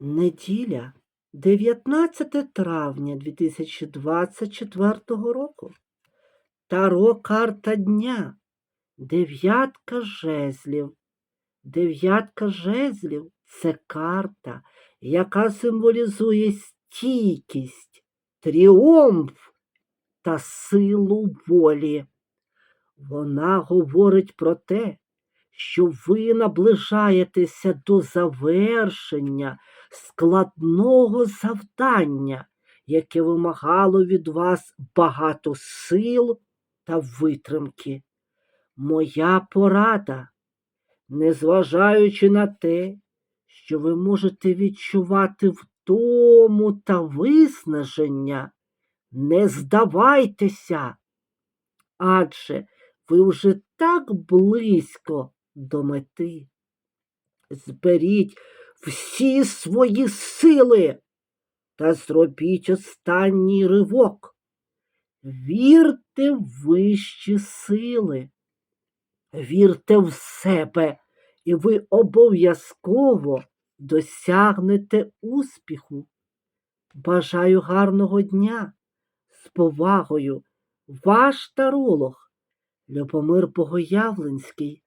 Неділя, 19 травня 2024 року. Таро карта дня. Дев'ятка жезлів. Дев'ятка жезлів це карта, яка символізує стійкість, тріумф та силу волі. Вона говорить про те, що ви наближаєтеся до завершення складного завдання, яке вимагало від вас багато сил та витримки. Моя порада, незважаючи на те, що ви можете відчувати втому та виснаження, не здавайтеся, адже ви вже так близько до мети. Зберіть всі свої сили та зробіть останній ривок. Вірте в вищі сили, вірте в себе, і ви обов'язково досягнете успіху. Бажаю гарного дня. З повагою, ваш таролог Любомир Богоявленський.